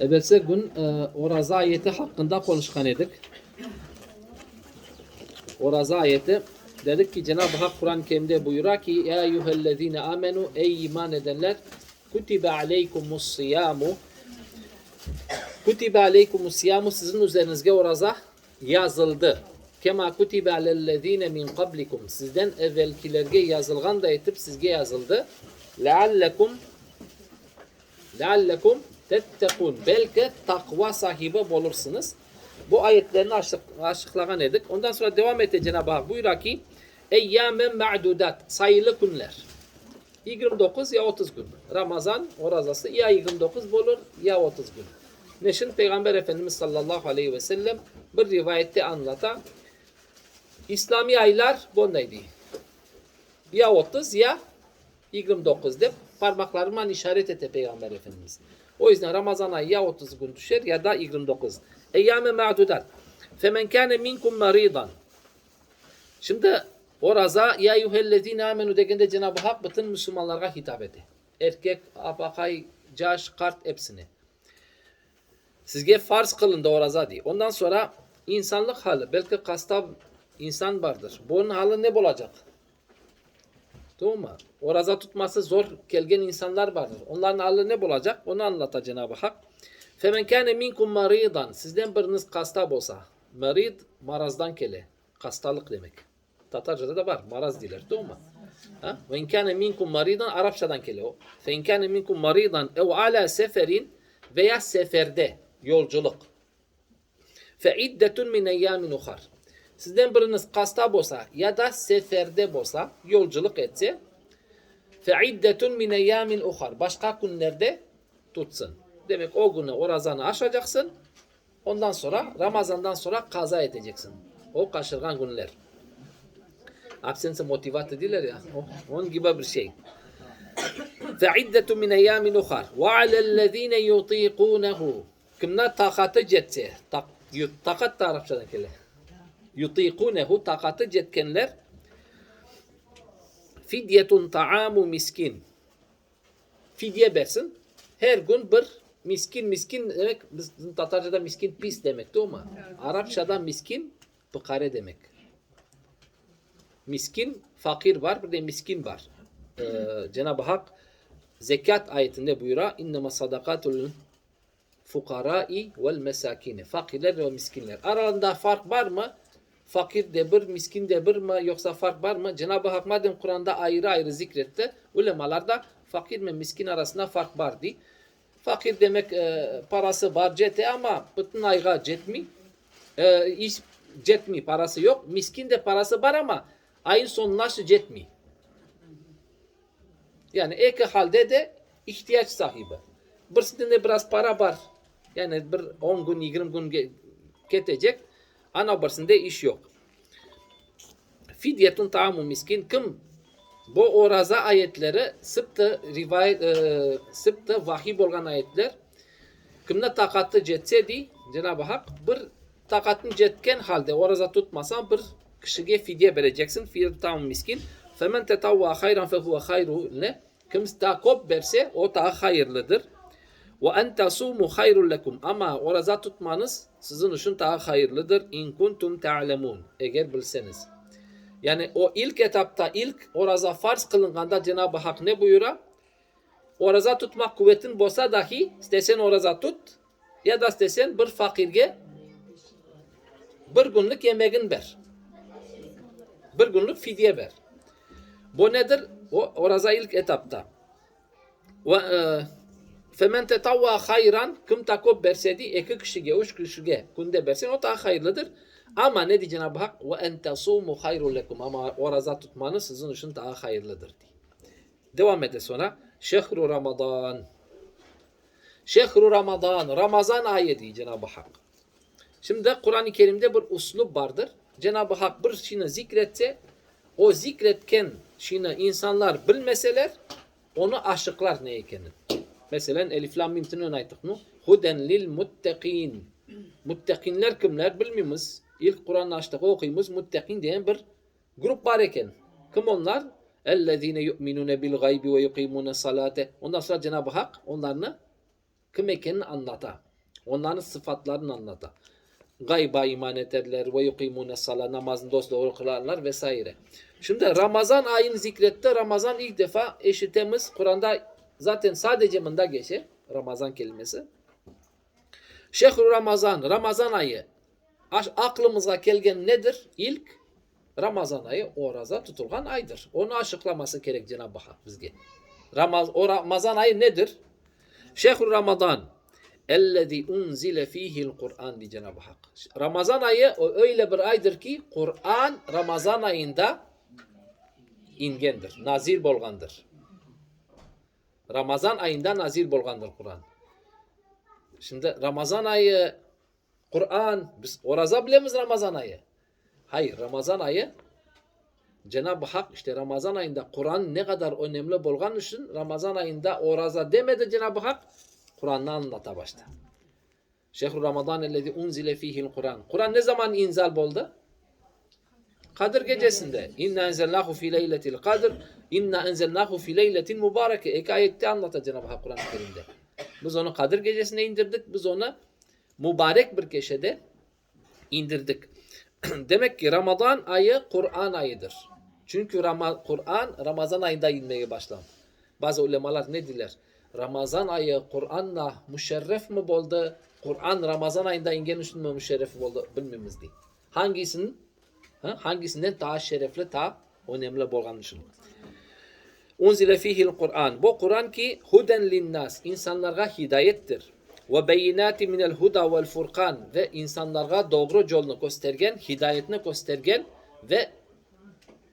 Evvelsi gün e, Oraza ayeti hakkında konuşkan edik. Oraza ayeti dedik ki Cenab-ı Hak Kur'an-ı Kerim'de buyuruyor ki Ya eyyühellezine amenu ey iman edenler kutibe aleykumus siyamu kutibe aleykumus siyamu sizin üzerinizde oraza yazıldı. Kema kutibe alellezine min qablikum sizden evvelkilerge yazılgan da etip sizge yazıldı. Leallekum leallekum tettekun belki takva sahibi olursunuz. Bu ayetlerini açık, açıklagan edik. Ondan sonra devam etti Cenab-ı Hak buyuruyor ki Eyyamen ma'dudat sayılı günler. 29 ya 30 gün. Ramazan orazası ya 29 olur ya 30 gün. Neşin Peygamber Efendimiz sallallahu aleyhi ve sellem bir rivayette anlata İslami aylar bondaydı. Ya 30 ya 29 de parmaklarımla işaret etti Peygamber Efendimiz. O yüzden Ramazan ayı ya 30 gün düşer ya da 29. Eyyame ma'dudat. Femen kâne minkum maridan. Şimdi oraza ya yuhellezine amenu degende Cenab-ı Hak bütün Müslümanlara hitap etti. Erkek, abakay, caş, kart hepsini. Sizge farz kılın da oraza diye. Ondan sonra insanlık hali. Belki kasta insan vardır. Bunun hali ne olacak? Tamam mı? Oraza tutması zor gelgen insanlar vardır. Onların hali ne olacak? Onu anlatacak Cenab-ı Hak. Femen kâne minkum maridan. Sizden biriniz kastab olsa. Marid marazdan kele. Kastalık demek. Tatarca'da da var. Maraz diler. Değil mi? Ha? Ve in kâne minkum maridan Arapçadan kele o. Fe in kâne minkum maridan ev ala seferin veya seferde yolculuk. Fe iddetun min eyyamin. Sizden biriniz kastab olsa ya da seferde olsa yolculuk etse fe iddetun min eyyamin uhar. Başka günlerde tutsun. Demek o günü o razanı aşacaksın. Ondan sonra Ramazan'dan sonra kaza edeceksin. O kaçırgan günler. Absense motivat edilir ya. O, onun gibi bir şey. فَعِدَّةٌ مِنْ اَيَّامٍ اُخَرٍ وَعَلَى الَّذ۪ينَ يُط۪يقُونَهُ Kimler takatı cetse, tak, yu- takat da Arapçadan kele. Yutikunehu takatı cetkenler fidyetun ta'amu miskin. Fidye versin. Her gün bir miskin miskin demek bizim Tatarca'da miskin pis demek değil mi? Arapçada miskin fukare demek. Miskin fakir var bir de miskin var. Ee, Cenab-ı Hak zekat ayetinde buyura innema sadakatul fukarai vel mesakine. Fakirler ve miskinler. Aralarında fark var mı? Fakir de bir, miskin de bir mi? Yoksa fark var mı? Cenab-ı Hak madem Kur'an'da ayrı ayrı zikretti. Ulemalar da fakir ve miskin arasında fark vardı. Fakir demek e, parası var cete ama bütün ayga cetmi. E, iş cetmi parası yok. Miskin de parası var ama ayın sonuna cetmi. Yani ek halde de ihtiyaç sahibi. Birisinde biraz para var. Yani bir 10 gün 20 gün ketecek. Ana birisinde iş yok. Fidyetun taamu miskin kim bu oraza ayetleri sıptı rivayet e, sıptı vahiy olgan ayetler kimde takatı cetse di Cenab-ı Hak bir takatın cetken halde oraza tutmasan bir kişiye fidye vereceksin. Fidye taamu miskin. Femen tetavva hayran fehuve hayru? Kim takop verse o daha hayırlıdır. Ve en tasumu hayrun lekum. Ama oraza tutmanız sizin için daha hayırlıdır. İn kuntum ta'lemun. Eğer bilseniz. Yani o ilk etapta ilk oraza farz kılınganda Cenab-ı Hak ne buyura? Oraza tutmak kuvvetin bolsa dahi istesen oraza tut ya da istesen bir fakirge bir günlük yemeğin ver. Bir günlük fidye ver. Bu nedir? O oraza ilk etapta. Ve e, femen tetavva hayran kim takop bersedi iki kişiye, üç kişiye kunde bersen o daha hayırlıdır. Ama ne diye Cenab-ı Hak? Ve en tasumu hayrun lekum. Ama oraza tutmanız sizin için daha hayırlıdır diye. Devam ede sonra. Şehru Ramazan. Şehru Ramazan. Ramazan ayı diye Cenab-ı Hak. Şimdi Kur'an-ı Kerim'de bir uslub vardır. Cenab-ı Hak bir şeyini zikretse o zikretken şeyini insanlar bilmeseler onu aşıklar ne ekenin. Mesela Elif Lam Mim tını aytık mı? Huden lil muttaqin. Muttakinler kimler bilmiyoruz. İlk Kur'an'ı açtık okuyumuz muttakin diyen bir grup var eken. Kim onlar? Ellezine yu'minune bil gaybi ve yuqimune salate. Ondan sonra Cenab-ı Hak onlarını kim ekenini anlata. Onların sıfatlarını anlata. Gayba iman ederler ve yukimune sala namazını dosdoğru kılarlar vesaire. Şimdi Ramazan ayını zikretti. Ramazan ilk defa eşitemiz Kur'an'da zaten sadece bunda geçer. Ramazan kelimesi. Şehru Ramazan, Ramazan ayı. Aklımıza gelgen nedir? İlk Ramazan ayı oraza tutulgan aydır. Onu açıklaması gerek Cenab-ı Hak bizge. Ramaz, o Ramazan ayı nedir? Şehru Ramazan. Ellezî unzile fîhil Kur'an di Cenab-ı Hak. Ramazan ayı o öyle bir aydır ki Kur'an Ramazan ayında ingendir. Nazil bolgandır. Ramazan ayında nazil bolgandır Kur'an. Şimdi Ramazan ayı Kur'an biz oraza bilemiz Ramazan ayı. Hayır Ramazan ayı Cenab-ı Hak işte Ramazan ayında Kur'an ne kadar önemli bolgan için Ramazan ayında oraza demedi Cenab-ı Hak Kur'an'ı anlata başta. Şehru Ramazan ellezî unzile fîhil Kur'an. Kur'an ne zaman inzal boldu? Kadir gecesinde. İnna enzelnahu fi leyletil kadir. İnna enzelnahu fi leyletin mübareke. Ek ayette anlatır Cenab-ı Hak Kur'an-ı Kerim'de. Biz onu Kadir gecesine indirdik. Biz onu mübarek bir gecede indirdik. Demek ki Ramazan ayı Kur'an ayıdır. Çünkü Rama- Kur'an Ramazan ayında inmeye başlandı. Bazı ulemalar ne diler? Ramazan ayı Kur'an'la müşerref mi oldu? Kur'an Ramazan ayında ingen üstün mü müşerref oldu? Bilmemiz değil. Hangisinin ha? hangisinden daha şerefli, daha önemli bolgan düşünün. Unzile fihil Kur'an. Bu Kur'an ki huden linnas. insanlara hidayettir. Ve beyinati minel huda vel furkan. Ve insanlara doğru yolunu göstergen, hidayetini göstergen ve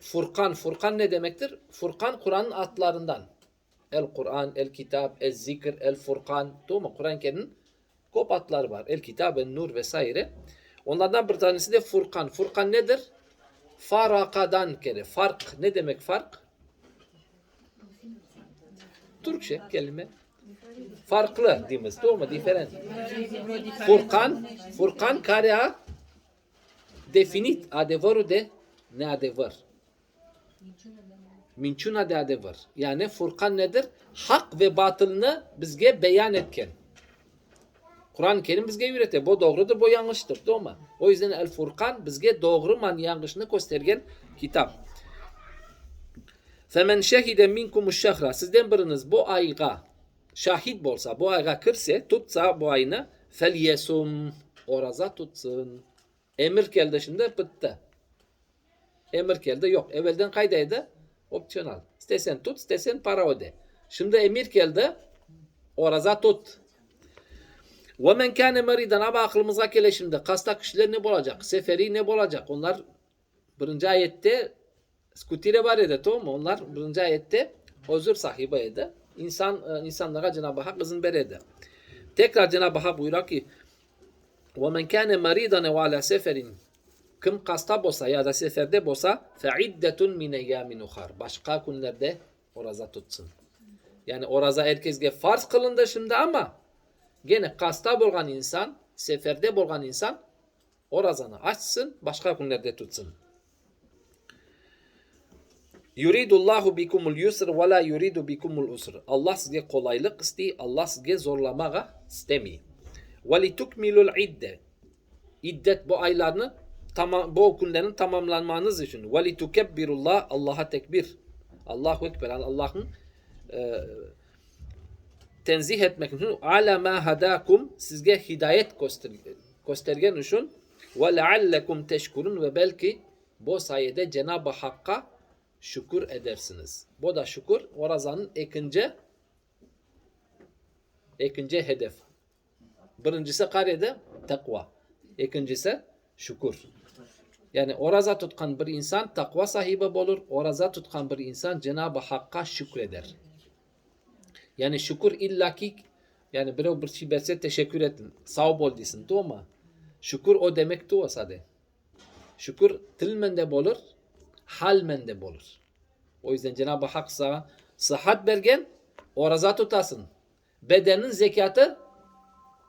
Furkan. Furkan ne demektir? Furkan Kur'an'ın adlarından. El Kur'an, El Kitap, El Zikr, El Furkan. Doğru mu? Kur'an Kerim'in kop adları var. El Kitap, El Nur vesaire. Onlardan bir tanesi de Furkan. Furkan nedir? Farakadan kere. Fark. Ne demek fark? Türkçe kelime. Farklı diyemiz. Doğru mu? Diferent. Furkan. Furkan karea definit adevăru de neadevăr. Minçuna de adevăr. Yani Furkan nedir? Hak ve batılını bizge beyan etken. Kur'an-ı Kerim bizge öğretiyor. Bu doğrudur, bu yanlıştır. Doğru mu? O yüzden El Furkan bizge doğru man yanlışını göstergen kitap. Femen şehide minkumu şehra. Sizden biriniz bu ayga şahit bolsa, bu ayga kırse, tutsa bu ayını fel yesum. Oraza tutsun. Emir geldi şimdi bitti. Emir geldi yok. Evvelden kaydaydı. Opsiyonel. İstesen tut, istesen para öde. Şimdi emir geldi. Oraza tut. Ve men kâne meridan ama aklımıza gele şimdi. Kasta kişiler ne olacak? Seferi ne olacak? Onlar birinci ayette skutire var ede tamam mı? Onlar birinci ayette özür sahibi ede. İnsan, e, insanlara Cenab-ı Hak izin veredi. Tekrar Cenab-ı Hak buyuruyor ki وَمَنْ كَانَ مَرِيدًا وَعَلَى seferin Kim kasta bolsa ya da seferde bolsa فَعِدَّةٌ مِنَ اَيَّامٍ ukhar. Başka günlerde oraza tutsun. Yani oraza herkesge farz kılındı şimdi ama gene kasta bolgan insan, seferde bolgan insan orazanı açsın, başka günlerde tutsun. Yuridullahu bikumul yusr ve la yuridu bikumul usr. Allah size kolaylık isti, Allah size zorlamağa istemiyor. Ve litukmilul idde. İddet bu aylarını tamam bu günlerin tamamlanmanız için. Ve litukebbirullah Allah'a tekbir. Allahu ekber. Allah'ın e, tenzih etmek için ala ma hadakum sizge hidayet göster, göstergen için ve leallekum teşkurun ve belki bu sayede Cenab-ı Hakk'a şükür edersiniz. Bu da şükür orazanın ikinci ikinci hedef. Birincisi karede takva. İkincisi şükür. Yani oraza tutkan bir insan takva sahibi olur. Oraza tutkan bir insan Cenab-ı Hakk'a şükreder. Yani şükür illaki yani bir bir şey verse teşekkür ettin. Sağ ol desin. Doğru mu? Şükür o demek doğru sade. Şükür tilmende olur, halmende olur. O yüzden Cenab-ı Hak sana sıhhat bergen, oraza tutasın. Bedenin zekatı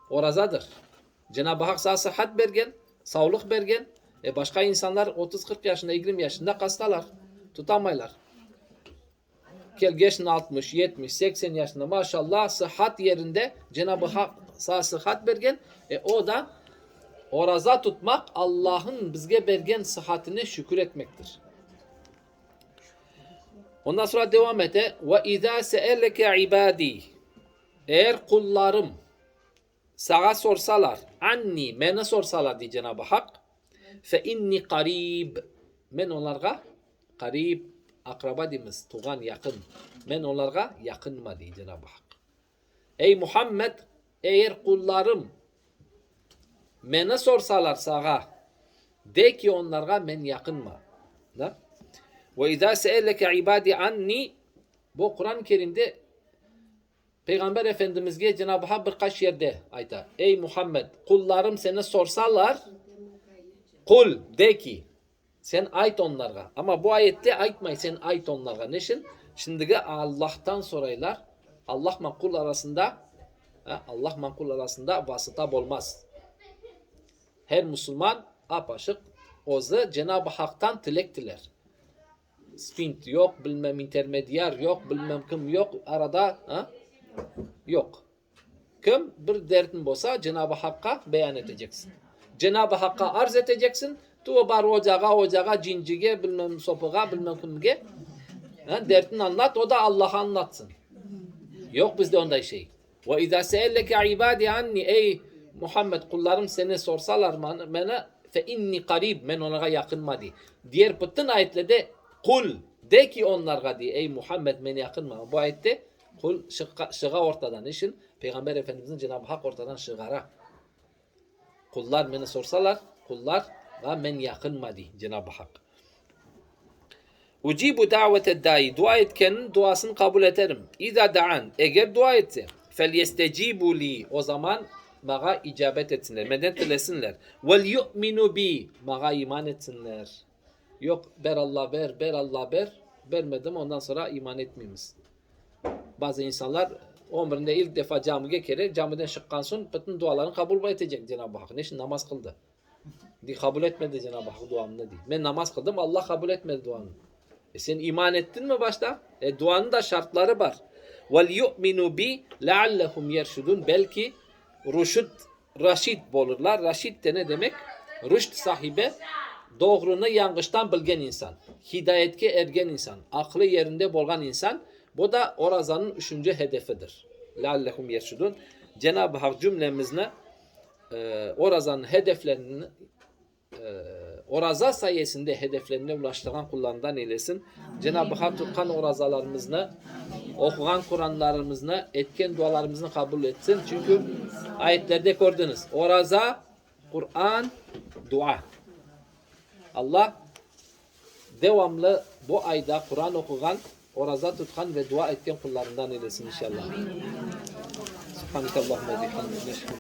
orazadır. Cenab-ı Hak sana sıhhat bergen, sağlık bergen. E başka insanlar 30-40 yaşında, 20 yaşında hastalar. Tutamaylar. Gel geçin 60, 70, 80 yaşında maşallah sıhhat yerinde Cenab-ı Hak sağ sıhhat bergen. E o da oraza tutmak Allah'ın bizge bergen sıhhatine şükür etmektir. Ondan sonra devam ete. Ve izâ se'eleke ibâdî. Eğer kullarım sana sorsalar, anni, mene sorsalar diye Cenab-ı Hak, fe inni qarib. Men onlarga qarib, akraba dimiz, tuğan yakın. Men onlarga yakınma diye Cenab-ı Hak. Ey Muhammed, eğer kullarım mene sorsalar sana, de ki onlarga men yakınma. Da? Ve izâ se'eleke ibâdi anni, bu Kur'an-ı Kerim'de Peygamber Efendimiz'e Cenab-ı Hak birkaç yerde ayta. Ey Muhammed kullarım seni sorsalar kul de ki sen ait onlarga. Ama bu ayette aytmay sen ait onlarga. Neşin? Şimdiki Allah'tan soraylar. Allah makul arasında Allah makul arasında vasıta olmaz. Her Müslüman apaşık ozu Cenab-ı Hak'tan dilek diler. Spint yok, bilmem intermedyer yok, bilmem kim yok. Arada ha? Yok. Kim bir derdin bolsa Cenab-ı Hakk'a beyan edeceksin. Cenab-ı Hakk'a arz edeceksin. Tu bar ocağa ocağa cincige bilmem sopuğa bilmem kimge. Ha, derdini anlat o da Allah'a anlatsın. Yok bizde onda şey. Ve izâ seelleke ibâdi anni ey Muhammed kullarım seni sorsalar bana fe inni qarib men onlara yakınma di. Diğer bütün ayetlerde kul de ki onlara di ey Muhammed men yakınma. Bu ayette kul şıkka, şığa ortadan işin Peygamber Efendimizin Cenab-ı Hak ortadan şığara. Kullar beni sorsalar kullar men yakınma di Cenab-ı Hak. Ucibu davete dai. Dua etkenin duasını kabul ederim. İza da'an. Eğer dua etse. Fel yestecibu li. O zaman bana icabet etsinler. Medet dilesinler. Vel yu'minu bi. Bana iman etsinler. Yok ber Allah ber, ber Allah ber. Vermedim ondan sonra iman etmeyimiz. Bazı insanlar ömründe ilk defa camiye kere camiden çıkansın bütün dualarını kabul edecek Cenab-ı Hak. Ne için namaz kıldı? Di kabul etmedi Cenab-ı Hak duamını değil. Ben namaz kıldım Allah kabul etmedi duanı. E sen iman ettin mi başta? E duanın da şartları var. Vel yu'minu bi leallehum yerşudun. Belki rüşid, raşid olurlar. Raşid de ne demek? Rüşd sahibi doğrunu yanlıştan bilgen insan. Hidayetke ergen insan. Aklı yerinde bolgan insan. Bu da orazanın üçüncü hedefidir. Leallehum yerşudun. Cenab-ı Hak cümlemizle e, orazanın hedeflerini oraza sayesinde hedeflerine ulaştıran kullarından eylesin. Cenab-ı Hak tutkan orazalarımızı, okugan Kur'anlarımızı, etken dualarımızı kabul etsin. Çünkü ayetlerde gördünüz. Oraza, Kur'an, dua. Allah devamlı bu ayda Kur'an okugan, oraza tutkan ve dua etken kullarından eylesin inşallah. Subhanakallahumma bihamdike.